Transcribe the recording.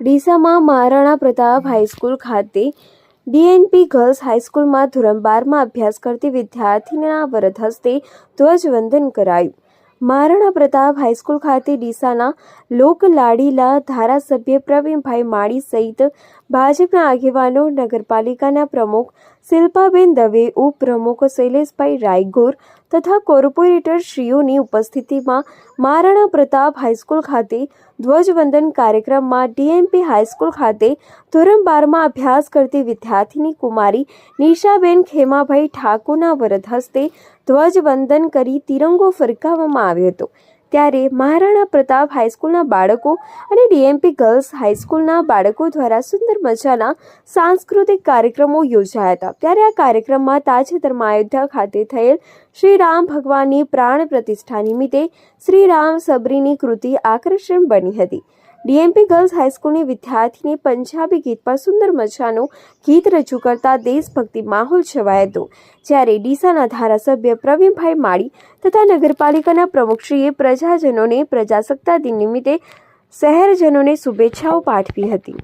ડીસામાં Maharana Pratap high school ખાતે DNP girls હાઈસ્કૂલમાં ધોરણ બારમાં અભ્યાસ કરતી વિદ્યાર્થીના વરદ હસ્તે ધ્વજવંદન કરાયું. મહારાણા પ્રતાપ હાઈસ્કૂલ ખાતે ડીસાના લોક લાડીલા ધારાસભ્ય પ્રવીણભાઈ માળી સહિત ભાજપના આગેવાનો, નગરપાલિકાના પ્રમુખ શિલ્પાબેન દવે, ઉપપ્રમુખ શૈલેષભાઈ રાયગોર તથા કોર્પોરેટર શ્રીઓની ઉપસ્થિતિમાં મહારાણા પ્રતાપ હાઈસ્કૂલ ખાતે ધ્વજવંદન કાર્યક્રમમાં ડીએમપી હાઈસ્કૂલ ખાતે ધોરણ બારમાં અભ્યાસ કરતી વિદ્યાર્થીની કુમારી નિશાબેન ખેમાભાઈ ઠાકોરના વરદ હસ્તે ધ્વજવંદન કરી તિરંગો ફરકાવવામાં આવ્યો હતો. ત્યારે મહારાણા પ્રતાપ હાઈસ્કૂલના બાળકો અને ડીએમપી ગર્લ્સ હાઈસ્કૂલના બાળકો દ્વારા સુંદર મજાના સાંસ્કૃતિક કાર્યક્રમો યોજાયા હતા. ત્યારે આ કાર્યક્રમમાં તાજેતરમાં અયોધ્યા ખાતે થયેલ શ્રી રામ ભગવાનની પ્રાણ પ્રતિષ્ઠા નિમિત્તે શ્રી રામ સબરીની કૃતિ આકર્ષણ બની હતી. ડીએમપી ગર્લ્સ હાઈસ્કૂલની વિદ્યાર્થીની પંજાબી ગીત પર સુંદર મજાનું ગીત રજૂ કરતા દેશભક્તિ માહોલ છવાયો હતો જ્યારે ડીસાના ધારાસભ્ય પ્રવીણભાઈ માળી તથા નગરપાલિકાના પ્રમુખશ્રીએ પ્રજાજનોને પ્રજાસત્તા દિન નિમિત્તે શહેરજનોને શુભેચ્છાઓ પાઠવી હતી.